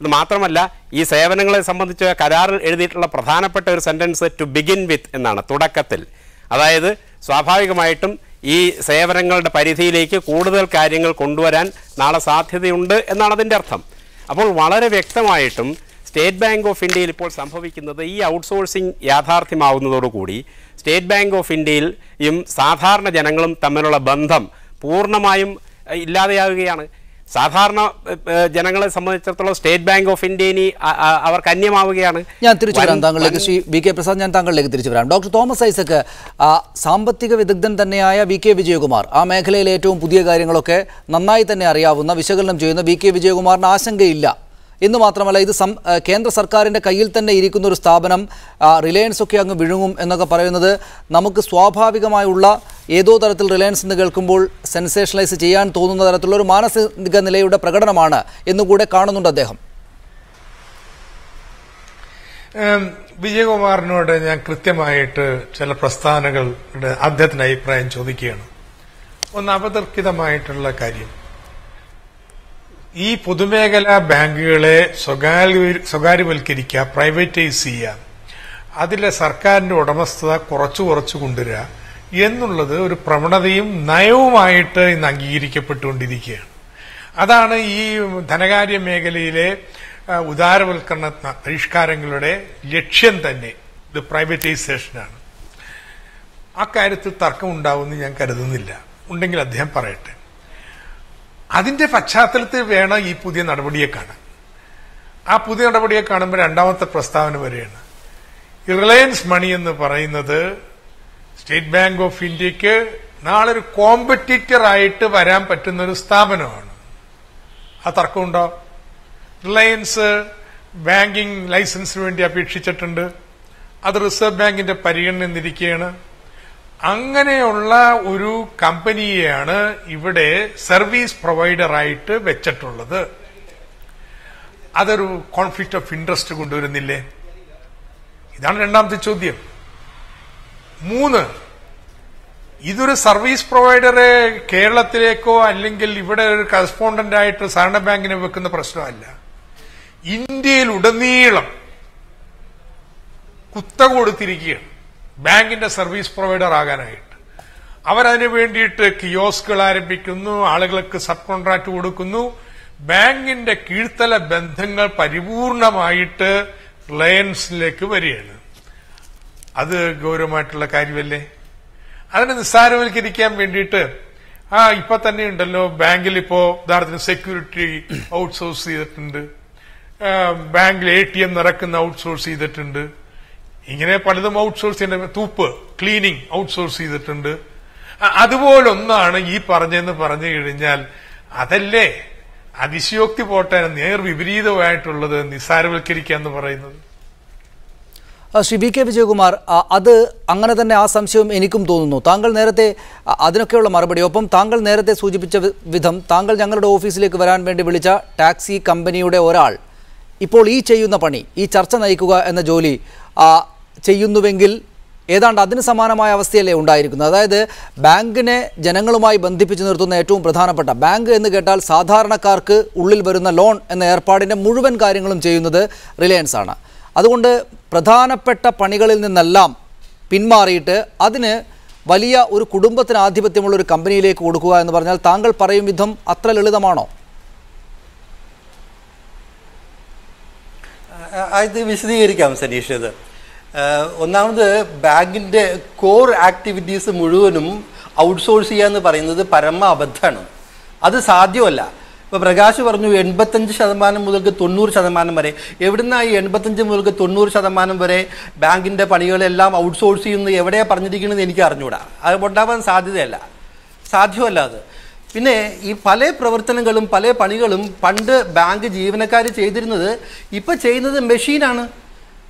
ഇത് മാത്രമല്ല ഈ സേവനങ്ങളെ സംബന്ധിച്ച് കരാറിൽ എഴുതിയിട്ടുള്ള പ്രധാനപ്പെട്ട ഒരു സെന്റൻസ് ടു ബിഗിൻ വിത്ത് എന്നാണ് തുടക്കത്തിൽ. അതായത് സ്വാഭാവികമായിട്ടും ഈ സേവനങ്ങളുടെ പരിധിയിലേക്ക് കൂടുതൽ കാര്യങ്ങൾ കൊണ്ടുവരാൻ നാളെ സാധ്യതയുണ്ട് എന്നാണ് അതിന്റെ അർത്ഥം. അപ്പോൾ വളരെ വ്യക്തമായിട്ടും സ്റ്റേറ്റ് ബാങ്ക് ഓഫ് ഇന്ത്യയിൽ ഇപ്പോൾ സംഭവിക്കുന്നത് ഈ ഔട്ട്സോഴ്സിംഗ് യാഥാർത്ഥ്യമാവുന്നതോടുകൂടി സ്റ്റേറ്റ് ബാങ്ക് ഓഫ് ഇന്ത്യയിലും സാധാരണ ജനങ്ങളും തമ്മിലുള്ള ബന്ധം പൂർണമായും ഇല്ലാതെയാവുകയാണ്. സാധാരണ ജനങ്ങളെ സംബന്ധിച്ചിടത്തോളം സ്റ്റേറ്റ് ബാങ്ക് ഓഫ് ഇന്ത്യ ഇനി അവർക്ക് അന്യമാവുകയാണ്. ഞാൻ തിരിച്ചു വരാം താങ്കളിലേക്ക്. ശ്രീ വി കെ പ്രസാദ് ഞാൻ താങ്കളിലേക്ക് തിരിച്ചു വരാം. ഡോക്ടർ തോമസ് ഐസക്ക് സാമ്പത്തിക വിദഗ്ധൻ തന്നെയായ വി കെ വിജയകുമാർ. ആ മേഖലയിലെ ഏറ്റവും പുതിയ കാര്യങ്ങളൊക്കെ നന്നായി തന്നെ അറിയാവുന്ന വിശകലനം ചെയ്യുന്ന വി കെ വിജയകുമാറിന് ആശങ്കയില്ല. എന്ന് മാത്രമല്ല ഇത് കേന്ദ്ര സർക്കാരിന്റെ കയ്യിൽ തന്നെ ഇരിക്കുന്ന ഒരു സ്ഥാപനം റിലയൻസ് ഒക്കെ അങ്ങ് വിഴുങ്ങും എന്നൊക്കെ പറയുന്നത് നമുക്ക് സ്വാഭാവികമായുള്ള ഏതോ തരത്തിൽ റിലയൻസ് എന്ന് കേൾക്കുമ്പോൾ സെൻസേഷണലൈസ് ചെയ്യാൻ തോന്നുന്ന തരത്തിലുള്ള ഒരു മാനസിക നിലയുടെ പ്രകടനമാണ് എന്നുകൂടെ കാണുന്നുണ്ട് അദ്ദേഹം. വിജയകുമാറിനോട് ഞാൻ കൃത്യമായിട്ട് ചില പ്രസ്ഥാനങ്ങളുടെ അദ്ദേഹത്തിന്റെ അഭിപ്രായം ചോദിക്കുകയാണ്. ഒന്ന് അപതർക്കിതമായിട്ടുള്ള കാര്യം. ഈ പൊതുമേഖലാ ബാങ്കുകളെ സ്വകാര്യ സ്വകാര്യവൽക്കരിക്കുക പ്രൈവറ്റൈസ് ചെയ്യുക. അതിലെ സർക്കാരിന്റെ ഉടമസ്ഥത കുറച്ചു കുറച്ചു കൊണ്ടുവരിക എന്നുള്ളത് ഒരു പ്രവണതയും നയവുമായിട്ട് ഇന്ന് അംഗീകരിക്കപ്പെട്ടുകൊണ്ടിരിക്കുകയാണ്. അതാണ് ഈ ധനകാര്യ മേഖലയിലെ ഉദാരവൽക്കരണ പരിഷ്കാരങ്ങളുടെ ലക്ഷ്യം തന്നെ. ഇത് പ്രൈവറ്റൈസേഷനാണ്. അക്കാര്യത്തിൽ തർക്കം ഉണ്ടാവുമെന്ന് ഞാൻ കരുതുന്നില്ല. ഉണ്ടെങ്കിൽ അദ്ദേഹം പറയട്ടെ. അതിന്റെ പശ്ചാത്തലത്തിൽ വേണം ഈ പുതിയ നടപടിയെ കാണാൻ. ആ പുതിയ നടപടിയെ കാണുമ്പോൾ രണ്ടാമത്തെ പ്രസ്താവന വരെയാണ്. റിലയൻസ് മണി എന്ന് പറയുന്നത് സ്റ്റേറ്റ് ബാങ്ക് ഓഫ് ഇന്ത്യയ്ക്ക് നാളെ ഒരു കോമ്പറ്റീറ്റർ ആയിട്ട് വരാൻ പറ്റുന്ന ഒരു സ്ഥാപനമാണ്. ആ തർക്കമുണ്ടോ? റിലയൻസ് ബാങ്കിങ് ലൈസൻസിന് വേണ്ടി അപേക്ഷിച്ചിട്ടുണ്ട്. അത് റിസർവ് ബാങ്കിന്റെ പരിഗണനയിലിരിക്കുകയാണ് അങ്ങനെയുള്ള ഒരു കമ്പനിയെയാണ് ഇവിടെ സർവീസ് പ്രൊവൈഡർ ആയിട്ട് വെച്ചിട്ടുള്ളത്. അതൊരു കോൺഫ്ലിക്റ്റ് ഓഫ് ഇൻട്രസ്റ്റ് കൊണ്ടുവരുന്നില്ലേ? ഇതാണ് രണ്ടാമത്തെ ചോദ്യം. മൂന്ന് ഇതൊരു സർവീസ് പ്രൊവൈഡറെ കേരളത്തിലേക്കോ അല്ലെങ്കിൽ ഇവിടെ ഒരു കറസ്പോണ്ടന്റ് ആയിട്ട് സഹകരണ ബാങ്കിനെ വെക്കുന്ന പ്രശ്നമല്ല. ഇന്ത്യയിൽ ഉടനീളം കുത്ത കൊടുത്തിരിക്കുകയാണ്. ബാങ്കിന്റെ സർവീസ് പ്രൊവൈഡർ ആകാനായിട്ട്. അവരതിനു വേണ്ടിയിട്ട് കിയോസ്കുകൾ ആരംഭിക്കുന്നു ആളുകൾക്ക് സബ് കോൺട്രാക്ട് കൊടുക്കുന്നു. ബാങ്കിന്റെ കീഴ്ത്തല ബന്ധങ്ങൾ പരിപൂർണമായിട്ട് റിലയൻസിലേക്ക് വരികയാണ്. അത് ഗൗരവമായിട്ടുള്ള കാര്യമല്ലേ? അതിനെ നിസ്സാരവൽക്കരിക്കാൻ വേണ്ടിയിട്ട് ആ ഇപ്പൊ തന്നെ ഉണ്ടല്ലോ ബാങ്കിൽ ഇപ്പോ ഉദാഹരണത്തിന് സെക്യൂരിറ്റി ഔട്ട്സോഴ്സ് ചെയ്തിട്ടുണ്ട്. ബാങ്കിൽ എ ടി എം നിറക്കുന്ന ഔട്ട്സോഴ്സ് ചെയ്തിട്ടുണ്ട്. ഇങ്ങനെ പലതും ഔട്ട്സോഴ്സ് ചെയ്യേണ്ട തൂപ്പ് ക്ലീനിങ് ഔട്ട്സോഴ്സ് ചെയ്തിട്ടുണ്ട്. അതുപോലൊന്നാണ് ഈ പറഞ്ഞെന്ന് പറഞ്ഞു കഴിഞ്ഞാൽ അതല്ലേ അതിശയോക്തി പോട്ടെ നേർ വിപരീതമായിട്ടുള്ളത് നിസ്സാരവൽക്കരിക്കുക എന്ന് പറയുന്നത്. ശ്രീ വി കെ വിജയകുമാർ അത് അങ്ങനെ തന്നെ ആ സംശയം എനിക്കും തോന്നുന്നു. താങ്കൾ നേരത്തെ അതിനൊക്കെയുള്ള മറുപടി. ഒപ്പം താങ്കൾ നേരത്തെ സൂചിപ്പിച്ച വിധം താങ്കൾ ഞങ്ങളുടെ ഓഫീസിലേക്ക് വരാൻ വേണ്ടി വിളിച്ച ടാക്സി കമ്പനിയുടെ ഒരാൾ ഇപ്പോൾ ഈ ചെയ്യുന്ന പണി ഈ ചർച്ച നയിക്കുക എന്ന ജോലി ചെയ്യുന്നുവെങ്കിൽ ഏതാണ്ട് അതിന് സമാനമായ അവസ്ഥയല്ലേ ഉണ്ടായിരിക്കുന്നത്? അതായത് ബാങ്കിനെ ജനങ്ങളുമായി ബന്ധിപ്പിച്ച് നിർത്തുന്ന ഏറ്റവും പ്രധാനപ്പെട്ട ബാങ്ക് എന്ന് കേട്ടാൽ സാധാരണക്കാർക്ക് ഉള്ളിൽ വരുന്ന ലോൺ എന്ന ഏർപ്പാടിന്റെ മുഴുവൻ കാര്യങ്ങളും ചെയ്യുന്നത് റിലയൻസ് ആണ്. അതുകൊണ്ട് പ്രധാനപ്പെട്ട പണികളിൽ നിന്നെല്ലാം പിന്മാറിയിട്ട് അതിന് വലിയ ഒരു കുടുംബത്തിന് ആധിപത്യമുള്ള ഒരു കമ്പനിയിലേക്ക് കൊടുക്കുക എന്ന് പറഞ്ഞാൽ താങ്കൾ പറയും വിധം അത്ര ലളിതമാണോ? ആ, വിശദീകരിക്കാം സനീഷ് ഇത്. ഒന്നാമത് ബാങ്കിന്റെ കോർ ആക്ടിവിറ്റീസ് മുഴുവനും ഔട്ട്സോഴ്സ് ചെയ്യുക എന്ന് പറയുന്നത് പരമ അബദ്ധമാണ്. അത് സാധ്യമല്ല. ഇപ്പോൾ പ്രകാശ് പറഞ്ഞു എൺപത്തഞ്ച് ശതമാനം മുതൽക്ക് തൊണ്ണൂറ് ശതമാനം വരെ. എവിടുന്നാണ് ഈ എൺപത്തഞ്ച് മുതൽക്ക് തൊണ്ണൂറ് ശതമാനം വരെ ബാങ്കിന്റെ പണികളെല്ലാം ഔട്ട്സോഴ്സ് ചെയ്യുന്നത് എവിടെയാണ് പറഞ്ഞിരിക്കുന്നത് എനിക്ക് അറിഞ്ഞുകൂടാ അത് ഉണ്ടാവാൻ സാധ്യതയല്ല. സാധ്യമല്ല അത്. പിന്നെ ഈ പല പ്രവർത്തനങ്ങളും പല പണികളും പണ്ട് ബാങ്ക് ജീവനക്കാർ ചെയ്തിരുന്നത് ഇപ്പോൾ ചെയ്യുന്നത് മെഷീനാണ്.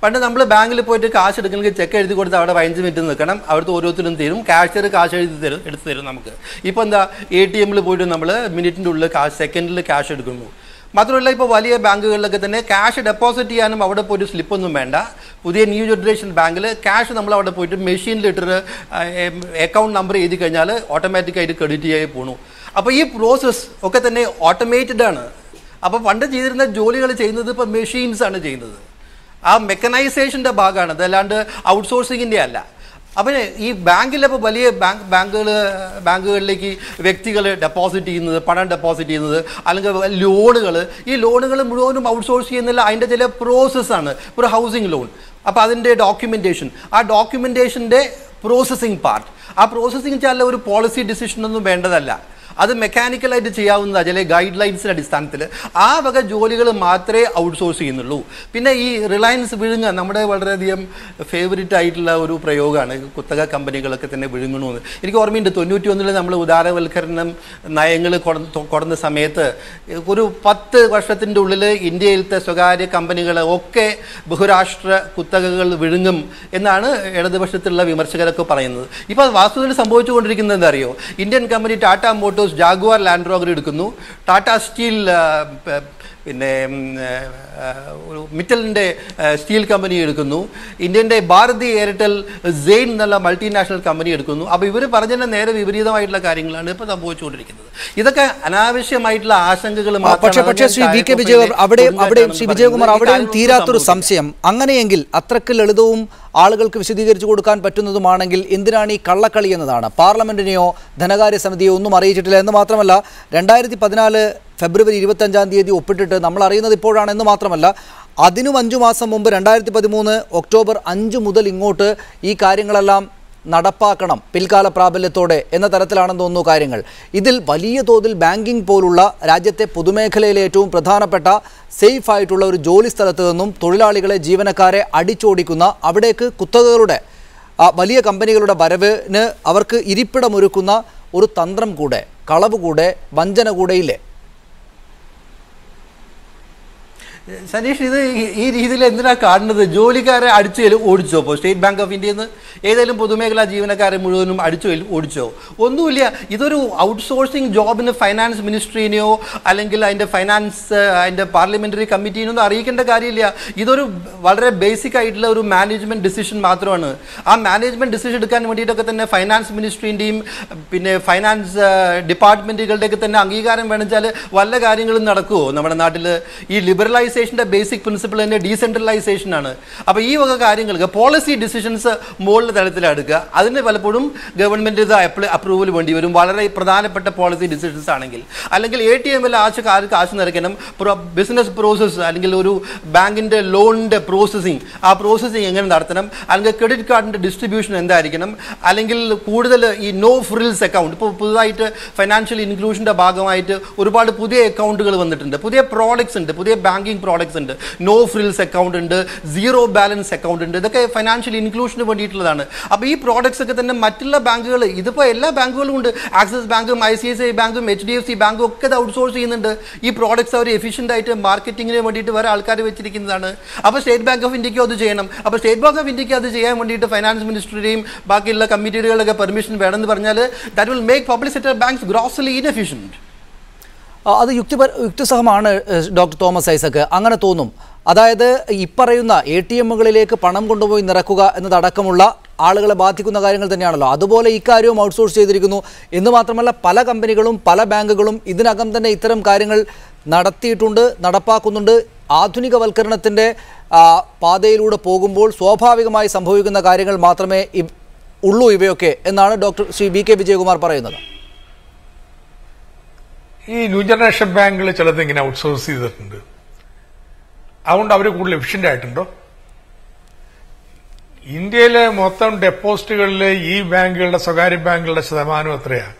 പണ്ട് നമ്മൾ ബാങ്കിൽ പോയിട്ട് കാശ് എടുക്കണമെങ്കിൽ ചെക്ക് എഴുതി കൊടുത്ത് അവിടെ പതിനഞ്ച് മിനിറ്റ് നിൽക്കണം. അവിടുത്തെ ഓരോരുത്തരും തരും. കാഷ്യർ കാശ് എഴുതി തരും എടുത്ത് തരും നമുക്ക്. ഇപ്പോൾ എന്താ എ ടി എമ്മിൽ പോയിട്ട് നമ്മൾ മിനിറ്റിന്റെ ഉള്ളിൽ കാശ് സെക്കൻഡിൽ ക്യാഷ് എടുക്കുന്നു. മാത്രമല്ല ഇപ്പോൾ വലിയ ബാങ്കുകളിലൊക്കെ തന്നെ ക്യാഷ് ഡെപ്പോസിറ്റ് ചെയ്യാനും അവിടെ പോയിട്ട് സ്ലിപ്പൊന്നും വേണ്ട. പുതിയ ന്യൂ ജനറേഷൻ ബാങ്കിൽ ക്യാഷ് നമ്മൾ അവിടെ പോയിട്ട് മെഷീനിൽ ഇട്ടൊരു അക്കൗണ്ട് നമ്പർ എഴുതി കഴിഞ്ഞാൽ ഓട്ടോമാറ്റിക്കായിട്ട് ക്രെഡിറ്റ് ചെയ്യായി പോണു. അപ്പോൾ ഈ പ്രോസസ്സ് ഒക്കെ തന്നെ ഓട്ടോമേറ്റഡ് ആണ്. അപ്പോൾ പണ്ട് ചെയ്തിരുന്ന ജോലികൾ ചെയ്യുന്നത് ഇപ്പോൾ മെഷീൻസ് ആണ് ചെയ്യുന്നത്. ആ മെക്കനൈസേഷന്റെ ഭാഗമാണ്. അതല്ലാണ്ട് ഔട്ട്സോഴ്സിങ്ങിന്റെ അല്ല. അപ്പം ഈ ബാങ്കിലപ്പോൾ വലിയ ബാങ്ക് ബാങ്കുകൾ ബാങ്കുകളിലേക്ക് വ്യക്തികൾ ഡെപ്പോസിറ്റ് ചെയ്യുന്നത് പണം ഡെപ്പോസിറ്റ് ചെയ്യുന്നത് അല്ലെങ്കിൽ ലോണുകൾ ഈ ലോണുകൾ മുഴുവനും ഔട്ട്സോഴ്സ് ചെയ്യുന്നില്ല അതിന്റെ ചില പ്രോസസ്സാണ് ഒരു ഹൗസിംഗ് ലോൺ അപ്പോൾ അതിന്റെ ഡോക്യുമെന്റേഷൻ ആ ഡോക്യുമെന്റേഷന്റെ പ്രോസസ്സിങ് പാർട്ട് ആ പ്രോസസ്സിങ് വെച്ചാൽ ഒരു പോളിസി ഡിസിഷനൊന്നും വേണ്ടതല്ല. അത് മെക്കാനിക്കലായിട്ട് ചെയ്യാവുന്നതാണ് ചില ഗൈഡ് ലൈൻസിന്റെ അടിസ്ഥാനത്തിൽ ആ വക ജോലികൾ മാത്രമേ ഔട്ട്സോഴ്സ് ചെയ്യുന്നുള്ളൂ. പിന്നെ ഈ റിലയൻസ് വിഴുങ്ങ നമ്മുടെ വളരെയധികം ഫേവറേറ്റ് ആയിട്ടുള്ള ഒരു പ്രയോഗമാണ്. കുത്തക കമ്പനികളൊക്കെ തന്നെ വിഴുങ്ങണമെന്ന് എനിക്ക് ഓർമ്മയുണ്ട് തൊണ്ണൂറ്റി ഒന്നിൽ നമ്മൾ ഉദാരവൽക്കരണം നയങ്ങൾ കൊടുന്ന സമയത്ത് ഒരു പത്ത് വർഷത്തിന്റെ ഉള്ളിൽ ഇന്ത്യയിലത്തെ സ്വകാര്യ കമ്പനികൾ ഒക്കെ ബഹുരാഷ്ട്ര കുത്തകകൾ വിഴുങ്ങും എന്നാണ് ഇടതുപക്ഷത്തുള്ള വിമർശകരൊക്കെ പറയുന്നത്. ഇപ്പോൾ വാസ്തുവിൽ സംഭവിച്ചുകൊണ്ടിരിക്കുന്നത് എന്താ അറിയോ? Indian company Tata Motors Jaguar Land Rover എടുക്കുന്നു. ടാറ്റ സ്റ്റീൽ പിന്നെ മിറ്റലിന്റെ സ്റ്റീൽ കമ്പനി എടുക്കുന്നു. ഇന്ത്യന്റെ ഭാരതി എയർടെൽ സെയിൻ എന്നുള്ള മൾട്ടിനാഷണൽ കമ്പനി എടുക്കുന്നു. അപ്പോൾ ഇവർ പറഞ്ഞതിന് നേരെ വിപരീതമായിട്ടുള്ള കാര്യങ്ങളാണ് ഇപ്പോൾ സംഭവിച്ചുകൊണ്ടിരിക്കുന്നത്. ഇതൊക്കെ അനാവശ്യമായിട്ടുള്ള ആശങ്കകൾ പക്ഷേ പക്ഷേ ശ്രീ വി കെ വിജയ അവിടെ അവിടെ ശ്രീ വിജയകുമാർ അവിടെയും തീരാത്തൊരു സംശയം. അങ്ങനെയെങ്കിൽ അത്രയ്ക്ക് ലളിതവും ആളുകൾക്ക് വിശദീകരിച്ചു കൊടുക്കാൻ പറ്റുന്നതുമാണെങ്കിൽ എന്തിനാണ് ഈ കള്ളക്കളി എന്നതാണ്? പാർലമെന്റിനെയോ ധനകാര്യ സമിതിയോ ഒന്നും അറിയിച്ചിട്ടില്ല എന്ന് മാത്രമല്ല രണ്ടായിരത്തി പതിനാല് ഫെബ്രുവരി ഇരുപത്തഞ്ചാം തീയതി ഒപ്പിട്ടിട്ട് നമ്മൾ അറിയുന്നത് ഇപ്പോഴാണ് ഇപ്പോഴാണെന്ന് മാത്രമല്ല അതിനും അഞ്ചു മാസം മുമ്പ് രണ്ടായിരത്തി പതിമൂന്ന് ഒക്ടോബർ അഞ്ച് മുതൽ ഇങ്ങോട്ട് ഈ കാര്യങ്ങളെല്ലാം നടപ്പാക്കണം പിൽക്കാല പ്രാബല്യത്തോടെ എന്ന തരത്തിലാണെന്ന് തോന്നുന്നു കാര്യങ്ങൾ. ഇതിൽ വലിയ തോതിൽ ബാങ്കിംഗ് പോലുള്ള രാജ്യത്തെ പൊതുമേഖലയിലെ ഏറ്റവും പ്രധാനപ്പെട്ട സേഫ് ആയിട്ടുള്ള ഒരു ജോലി സ്ഥലത്ത് നിന്നും തൊഴിലാളികളെ ജീവനക്കാരെ അടിച്ചോടിക്കുന്ന അവിടേക്ക് കുത്തകകളുടെ വലിയ കമ്പനികളുടെ വരവിന് അവർക്ക് ഇരിപ്പിടമൊരുക്കുന്ന ഒരു തന്ത്രം കൂടെ കളവ് കൂടെ വഞ്ചന കൂടെയില്ലേ സനീഷ് ഇത് ഈ- രീതിയിൽ എന്തിനാ കാണുന്നത്? ജോലിക്കാരെ അടിച്ചു ഓടിച്ചോ? അപ്പോൾ സ്റ്റേറ്റ് ബാങ്ക് ഓഫ് ഇന്ത്യയിൽ നിന്ന് ഏതെങ്കിലും പൊതുമേഖലാ ജീവനക്കാരെ മുഴുവനും അടിച്ചു ഓടിച്ചോ? ഒന്നുമില്ല. ഇതൊരു ഔട്ട്സോഴ്സിങ് ജോബിന് ഫൈനാൻസ് മിനിസ്ട്രീനെയോ അല്ലെങ്കിൽ അതിന്റെ ഫൈനാൻസ് അതിന്റെ പാർലമെന്ററി കമ്മിറ്റീനോ ഒന്നും അറിയിക്കേണ്ട കാര്യമില്ല. ഇതൊരു വളരെ ബേസിക് ആയിട്ടുള്ള ഒരു മാനേജ്മെന്റ് ഡിസിഷൻ മാത്രമാണ്. ആ മാനേജ്മെന്റ് ഡിസിഷൻ എടുക്കാൻ വേണ്ടിയിട്ടൊക്കെ തന്നെ ഫൈനാൻസ് മിനിസ്ട്രീന്റെയും പിന്നെ ഫൈനാൻസ് ഡിപ്പാർട്ട്മെന്റുകളുടെയൊക്കെ തന്നെ അംഗീകാരം വേണമെച്ചാൽ വല്ല കാര്യങ്ങളും നടക്കുമോ നമ്മുടെ നാട്ടിൽ ഈ ലിബറലൈസേഷന്റെ ബേസിക് പ്രിൻസിപ്പിൾ തന്നെ ഡീസെൻട്രലൈസേഷൻ ആണ്. അപ്പോൾ ഈ വക കാര്യങ്ങൾക്ക് പോളിസി ഡിസിഷൻസ് മുകളിൽ തലത്തിൽ എടുക്കുക അതിന് പലപ്പോഴും ഗവൺമെന്റ് ഇത് അപ്രൂവൽ വേണ്ടി വരും. വളരെ പ്രധാനപ്പെട്ട പോളിസി ഡിസിഷൻസ് ആണെങ്കിൽ. അല്ലെങ്കിൽ എ ടി എമ്മിൽ ആശ ആർക്ക് നിറയ്ക്കണം? ബിസിനസ് പ്രോസസ്സ് അല്ലെങ്കിൽ ഒരു ബാങ്കിന്റെ ലോണിന്റെ പ്രോസസ്സിങ് ആ പ്രോസസ്സിങ് എങ്ങനെ നടത്തണം? അല്ലെങ്കിൽ ക്രെഡിറ്റ് കാർഡിന്റെ ഡിസ്ട്രിബ്യൂഷൻ എന്തായിരിക്കണം? അല്ലെങ്കിൽ കൂടുതൽ ഈ നോ ഫ്രിൽസ് അക്കൗണ്ട് ഇപ്പോൾ പുതുതായിട്ട് ഫൈനാൻഷ്യൽ ഇൻക്ലൂഷന്റെ ഭാഗമായിട്ട് ഒരുപാട് പുതിയ അക്കൗണ്ടുകൾ വന്നിട്ടുണ്ട്. പുതിയ പ്രോഡക്ട്സ് ഉണ്ട്. പുതിയ ബാങ്കിങ് പ്രോഡക്ട്സ് ഉണ്ട്. നോ ഫ്രിൽസ് അക്കൗണ്ട് ഉണ്ട്. സീറോ ബാലൻസ് അക്കൗണ്ട് ഉണ്ട്. ഇതൊക്കെ ഫൈനാൻഷ്യൽ ഇൻക്ലൂഷന് വേണ്ടിയിട്ടുള്ളതാണ്. അപ്പോൾ ഈ പ്രോഡക്ട്സ് ഒക്കെ തന്നെ മറ്റുള്ള ബാങ്കുകൾ ഇതിപ്പോൾ എല്ലാ ബാങ്കുകളും ഉണ്ട്. ആക്സിസ് ബാങ്കും I C I C I ബാങ്കും എച്ച് ഡി എഫ് സി ബാങ്കും ഒക്കെ ഇത് ഔട്ട്സോഴ്സ് ചെയ്യുന്നുണ്ട്. ഈ പ്രോഡക്ട്സ് അവർ എഫിഷ്യന്റ് ആയിട്ട് മാർക്കറ്റിങ്ങിന് വേണ്ടിയിട്ട് വേറെ ആൾക്കാർ വെച്ചിരിക്കുന്നതാണ്. അപ്പോൾ സ്റ്റേറ്റ് ബാങ്ക് ഓഫ് ഇന്ത്യക്കും അത് ചെയ്യണം. അപ്പോൾ സ്റ്റേറ്റ് ബാങ്ക് ഓഫ് ഇന്ത്യയ്ക്ക് അത് ചെയ്യാൻ വേണ്ടിയിട്ട് ഫൈനാൻസ് മിനിസ്റ്ററുടെയും ബാക്കിയുള്ള കമ്മിറ്റികളുടെയൊക്കെ പെർമിഷൻ വേണമെന്ന് പറഞ്ഞാൽ that will make public sector banks grossly inefficient അത് യുക്തിപര യുക്തിസഹമാണ് ഡോക്ടർ തോമസ് ഐസക്ക്. അങ്ങനെ തോന്നും. അതായത് ഇപ്പറയുന്ന എ ടി എമ്മുകളിലേക്ക് പണം കൊണ്ടുപോയി നിറക്കുക എന്നതടക്കമുള്ള ആളുകളെ ബാധിക്കുന്ന കാര്യങ്ങൾ തന്നെയാണല്ലോ. അതുപോലെ ഇക്കാര്യവും ഔട്ട്സോഴ്സ് ചെയ്തിരിക്കുന്നു. എന്ന് മാത്രമല്ല പല കമ്പനികളും പല ബാങ്കുകളും ഇതിനകം തന്നെ ഇത്തരം കാര്യങ്ങൾ നടത്തിയിട്ടുണ്ട് നടപ്പാക്കുന്നുണ്ട്. ആധുനികവൽക്കരണത്തിന്റെ പാതയിലൂടെ പോകുമ്പോൾ സ്വാഭാവികമായി സംഭവിക്കുന്ന കാര്യങ്ങൾ മാത്രമേ ഉള്ളൂ ഇവയൊക്കെ എന്നാണ് doctor Shri B K Vijayakumar പറയുന്നത്. ഈ ന്യൂ ജനറേഷൻ ബാങ്കുകൾ ചിലത് ഇങ്ങനെ ഔട്ട്സോഴ്സ് ചെയ്തിട്ടുണ്ട്. അതുകൊണ്ട് അവർ കൂടുതൽ എഫിഷ്യന്റ് ആയിട്ടുണ്ടോ? ഇന്ത്യയിലെ മൊത്തം ഡെപ്പോസിറ്റുകളിൽ ഈ ബാങ്കുകളുടെ സ്വകാര്യ ബാങ്കുകളുടെ ശതമാനം എത്രയാണ്?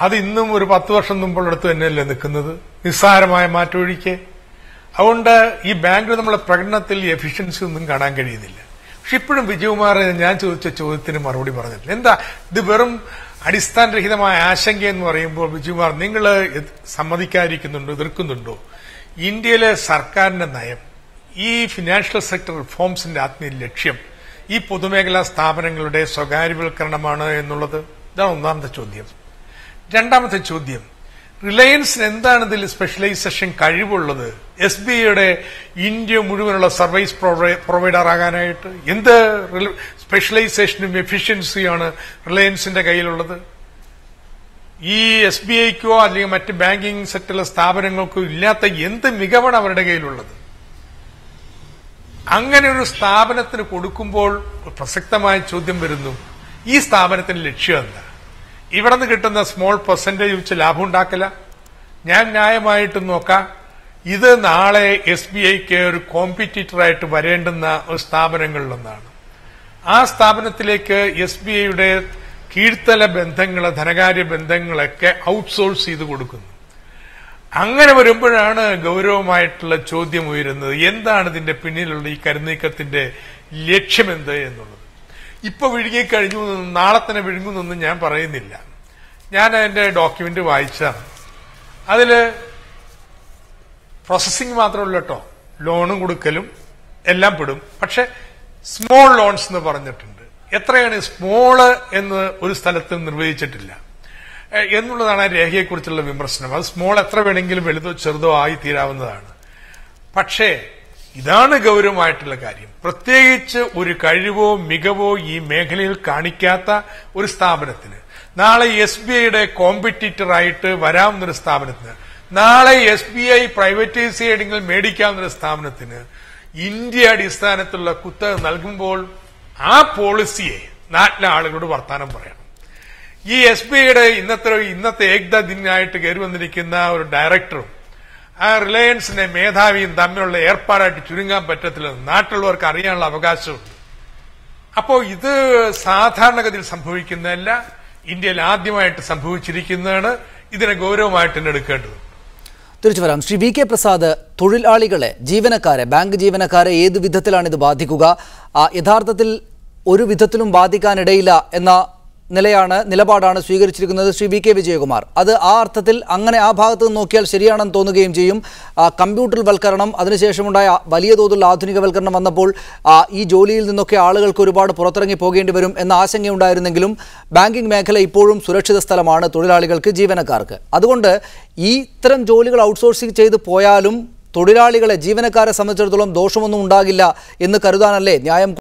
അത് ഇന്നും ഒരു പത്ത് വർഷം മുമ്പുള്ളടത്ത് തന്നെയല്ലേ നിൽക്കുന്നത്? നിസ്സാരമായ മാറ്റമൊഴിക്ക് അതുകൊണ്ട് ഈ ബാങ്കിൽ നമ്മളെ പ്രകടനത്തിൽ എഫിഷ്യൻസി ഒന്നും കാണാൻ കഴിയുന്നില്ല. പക്ഷെ ഇപ്പോഴും വിജയകുമാർ ഞാൻ ചോദിച്ച ചോദ്യത്തിന് മറുപടി പറഞ്ഞില്ല എന്താ? ഇത് വെറും അടിസ്ഥാനരഹിതമായ ആശങ്ക എന്ന് പറയുമ്പോൾ വിജയകുമാർ നിങ്ങൾ സമ്മതിക്കാതിരിക്കുന്നുണ്ടോ? എതിർക്കുന്നുണ്ടോ? ഇന്ത്യയിലെ സർക്കാരിന്റെ നയം ഈ ഫിനാൻഷ്യൽ സെക്ടർ റിഫോംസിന്റെ ആത്മീയ ലക്ഷ്യം ഈ പൊതുമേഖലാ സ്ഥാപനങ്ങളുടെ സ്വകാര്യവൽക്കരണമാണ് എന്നുള്ളത്? ഇതാണ് ഒന്നാമത്തെ ചോദ്യം. രണ്ടാമത്തെ ചോദ്യം റിലയൻസിന് എന്താണ് ഇതിൽ സ്പെഷ്യലൈസേഷൻ കഴിവുള്ളത്? എസ് ബി ഐയുടെ ഇന്ത്യ മുഴുവനുള്ള സർവീസ് പ്രൊവൈഡർ ആകാനായിട്ട് എന്ത് സ്പെഷ്യലൈസേഷനും എഫിഷ്യൻസിയാണ് റിലയൻസിന്റെ കയ്യിലുള്ളത്? ഈ എസ് ബി ഐക്കോ അല്ലെങ്കിൽ മറ്റ് ബാങ്കിംഗ് സെക്ടറിലെ സ്ഥാപനങ്ങൾക്കോ ഇല്ലാത്ത എന്ത് മികവാണ് അവരുടെ കയ്യിലുള്ളത്? അങ്ങനെ ഒരു സ്ഥാപനത്തിന് കൊടുക്കുമ്പോൾ പ്രസക്തമായ ചോദ്യം വരുന്നു. ഈ സ്ഥാപനത്തിന്റെ ലക്ഷ്യം എന്താ? ഇവിടെ നിന്ന് കിട്ടുന്ന സ്മോൾ പെർസെന്റേജ് വെച്ച് ലാഭം ഉണ്ടാക്കില്ല ഞാൻ ന്യായമായിട്ട് നോക്കാം. ഇത് നാളെ എസ് ബി ഐക്ക് ഒരു കോമ്പറ്റീറ്ററായിട്ട് വരേണ്ടുന്ന ഒരു സ്ഥാപനങ്ങളിലൊന്നാണ്. ആ സ്ഥാപനത്തിലേക്ക് എസ് ബി ഐയുടെ കീഴ്ത്തല ബന്ധങ്ങൾ ധനകാര്യ ബന്ധങ്ങളൊക്കെ ഔട്ട്സോഴ്സ് ചെയ്ത് കൊടുക്കുന്നു. അങ്ങനെ വരുമ്പോഴാണ് ഗൗരവമായിട്ടുള്ള ചോദ്യം ഉയരുന്നത്. എന്താണ് ഇതിന്റെ പിന്നിലുള്ള ഈ കരുനീക്കത്തിന്റെ ലക്ഷ്യമെന്ത് എന്നുള്ളത്? ഇപ്പൊ വിഴുങ്ങിക്കഴിഞ്ഞു നാളെ തന്നെ വിഴുങ്ങുന്നൊന്നും ഞാൻ പറയുന്നില്ല. ഞാൻ അതിന്റെ ഡോക്യുമെന്റ് വായിച്ചതാണ്. അതിൽ പ്രോസസ്സിംഗ് മാത്രമല്ല കേട്ടോ ലോണും കൊടുക്കലും എല്ലാം പെടും. പക്ഷെ സ്മോൾ ലോൺസ് എന്ന് പറഞ്ഞിട്ടുണ്ട്. എത്രയാണ് സ്മോൾ എന്ന് ഒരു സ്ഥലത്തും നിർവചിച്ചിട്ടില്ല. എന്നുള്ളതാണ് ആ രേഖയെക്കുറിച്ചുള്ള വിമർശനം. അത് സ്മോൾ എത്ര വേണമെങ്കിലും വലുതോ ചെറുതോ ആയി തീരാവുന്നതാണ് പക്ഷേ ഇതാണ് ഗൗരവമായിട്ടുള്ള കാര്യം. പ്രത്യേകിച്ച് ഒരു കഴിവോ മികവോ ഈ മേഖലയിൽ കാണിക്കാത്ത ഒരു സ്ഥാപനത്തിന്. നാളെ എസ് ബി ഐയുടെ കോമ്പറ്റീറ്ററായിട്ട് വരാവുന്നൊരു സ്ഥാപനത്തിന്. നാളെ എസ് ബി ഐ പ്രൈവറ്റൈസ് ചെയ്യണമെങ്കിൽ മേടിക്കാവുന്നൊരു സ്ഥാപനത്തിന് ഇന്ത്യ അടിസ്ഥാനത്തിലുള്ള കുത്തക നൽകുമ്പോൾ ആ പോളിസിയെ നാട്ടിലെ ആളുകളോട് വർത്താനം പറയണം ഈ എസ് ബി ഐയുടെ ഇന്നത്തെ ഇന്നത്തെ ഏകദ ദിനായിട്ട് കയറി വന്നിരിക്കുന്ന ഒരു ഡയറക്ടറും ആ റിലയൻസിന്റെ മേധാവിയും തമ്മിലുള്ള ഏർപ്പാടായിട്ട് ചുരുങ്ങാൻ പറ്റത്തില്ല. നാട്ടിലുള്ളവർക്ക് അറിയാനുള്ള അവകാശമുണ്ട് അപ്പോ ഇത് സാധാരണഗതിയിൽ സംഭവിക്കുന്നതല്ല ഇന്ത്യയിൽ ആദ്യമായിട്ട് സംഭവിച്ചിരിക്കുന്നതാണ്. ഇതിനെ ഗൗരവമായിട്ട് തന്നെ എടുക്കേണ്ടത്. തിരിച്ചു വരാം. ശ്രീ വി കെ പ്രസാദ് തൊഴിലാളികളെ ജീവനക്കാരെ ബാങ്ക് ജീവനക്കാരെ ഏത് വിധത്തിലാണ് ഇത് ബാധിക്കുക? യഥാർത്ഥത്തിൽ ഒരു വിധത്തിലും ബാധിക്കാനിടയില്ല എന്ന നിലയാണ് നിലപാടാണ് സ്വീകരിച്ചിരിക്കുന്നത് ശ്രീ വി കെ വിജയകുമാർ. അത് ആ അർത്ഥത്തിൽ അങ്ങനെ ആ ഭാഗത്ത് നിന്ന് നോക്കിയാൽ ശരിയാണെന്ന് തോന്നുകയും ചെയ്യും. കമ്പ്യൂട്ടർ വൽക്കരണം അതിനുശേഷമുണ്ടായ വലിയ തോതിലുള്ള ആധുനികവൽക്കരണം വന്നപ്പോൾ ഈ ജോലിയിൽ നിന്നൊക്കെ ആളുകൾക്ക് ഒരുപാട് പുറത്തിറങ്ങി പോകേണ്ടി വരും എന്ന ആശങ്കയുണ്ടായിരുന്നെങ്കിലും ബാങ്കിംഗ് മേഖല ഇപ്പോഴും സുരക്ഷിത സ്ഥലമാണ് തൊഴിലാളികൾക്ക് ജീവനക്കാർക്ക്. അതുകൊണ്ട് ഈ ഇത്തരം ജോലികൾ ഔട്ട്സോഴ്സിംഗ് ചെയ്ത് പോയാലും തൊഴിലാളികളെ ജീവനക്കാരെ സംബന്ധിച്ചിടത്തോളം ദോഷമൊന്നും ഉണ്ടാകില്ല എന്ന് കരുതാനല്ലേ ന്യായം